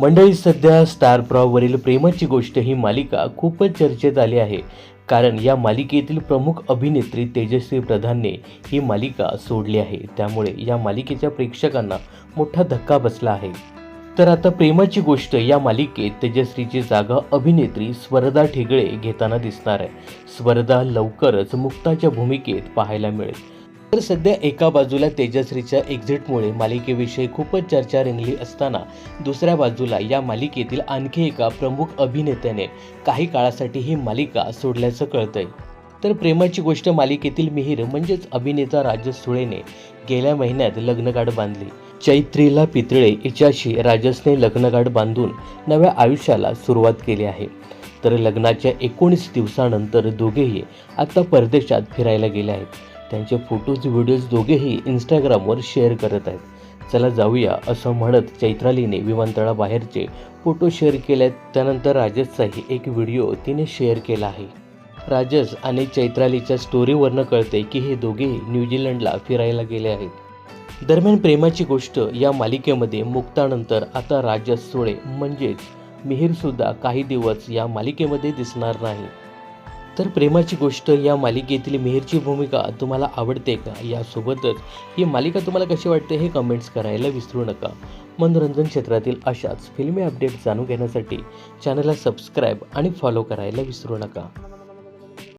मंडळी सध्या स्टार प्रॉवरील प्रेमाची गोष्ट ही मालिका खूपच चर्चेत आली आहे. कारण या मालिकेतील प्रमुख अभिनेत्री तेजस्वी प्रधानने ही मालिका सोडली आहे. त्यामुळे या मालिकेच्या प्रेक्षकांना मोठा धक्का बसला आहे. तर आता प्रेमाची गोष्ट या मालिकेत तेजश्रीची जागा अभिनेत्री स्वरदा ठेगळे घेताना दिसणार आहे. स्वरदा लवकरच मुक्ताच्या भूमिकेत पाहायला मिळेल. तर सध्या एका बाजूला तेजश्रीच्या एक्झिटमुळे मालिकेविषयी खूपच चर्चा रंगली असताना दुसऱ्या बाजूला या मालिकेतील आणखी एका प्रमुख अभिनेत्याने काही काळासाठी ही मालिका सोडल्याचं कळतंय. तर प्रेमाची गोष्ट मालिकेतील मिहीर म्हणजेच अभिनेता राजस सुळेने गेल्या महिन्यात लग्नगाठ बांधली. चैत्रीला पितळे हिच्याशी राजसने लग्नगाठ बांधून नव्या आयुष्याला सुरुवात केली आहे. तर लग्नाच्या एकोणीस दिवसानंतर दोघेही आता परदेशात फिरायला गेले आहेत. त्यांचे फोटोज व्हिडिओज दोघेही इंस्टाग्रामवर शेअर करत आहेत. चला जाऊया असं म्हणत चैत्रालीने विमानतळाबाहेरचे फोटो शेअर केलेत. त्यानंतर राजसचाही एक व्हिडिओ तिने शेअर केला आहे. राजस आणि चैत्रालीच्या स्टोरीवरनं कळते की हे दोघेही न्यूझीलंडला फिरायला गेले आहेत. दरम्यान प्रेमाची गोष्ट या मालिकेमध्ये मुक्तानंतर आता राजस सोळे म्हणजेच मिहीरसुद्धा काही दिवस या मालिकेमध्ये दिसणार नाही. तर प्रेमाची गोष्ट या मालिकेतील मेहरची भूमिका तुम्हाला आवडते का? यासोबतच ही मालिका तुम्हाला कशी वाटते हे कमेंट्स करायला विसरू नका. मनोरंजन क्षेत्रातील अशाच फिल्मी अपडेट जाणून घेण्यासाठी चॅनलला सबस्क्राईब आणि फॉलो करायला विसरू नका.